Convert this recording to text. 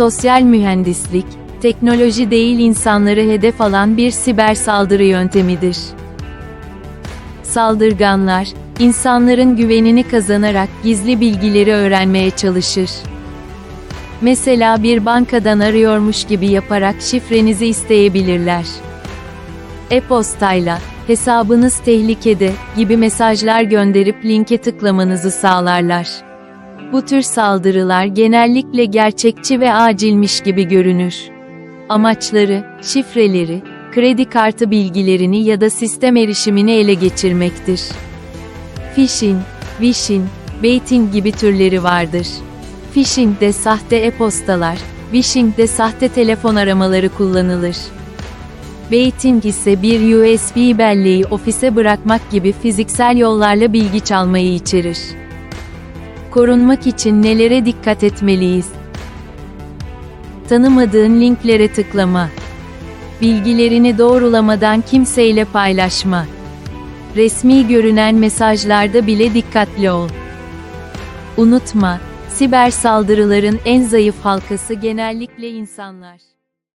sosyal mühendislik, teknoloji değil insanları hedef alan bir siber saldırı yöntemidir. Saldırganlar, insanların güvenini kazanarak gizli bilgileri öğrenmeye çalışır. Mesela bir bankadan arıyormuş gibi yaparak şifrenizi isteyebilirler. E-postayla, hesabınız tehlikede gibi mesajlar gönderip linke tıklamanızı sağlarlar. Bu tür saldırılar genellikle gerçekçi ve acilmiş gibi görünür. Amaçları, şifreleri, kredi kartı bilgilerini ya da sistem erişimini ele geçirmektir. Phishing, wishing, baiting gibi türleri vardır. Phishing'de sahte e-postalar, wishing'de sahte telefon aramaları kullanılır. Baiting ise bir USB belleği ofise bırakmak gibi fiziksel yollarla bilgi çalmayı içerir. Korunmak için nelere dikkat etmeliyiz? Tanımadığın linklere tıklama. Bilgilerini doğrulamadan kimseyle paylaşma. Resmi görünen mesajlarda bile dikkatli ol. Unutma, siber saldırıların en zayıf halkası genellikle insanlar.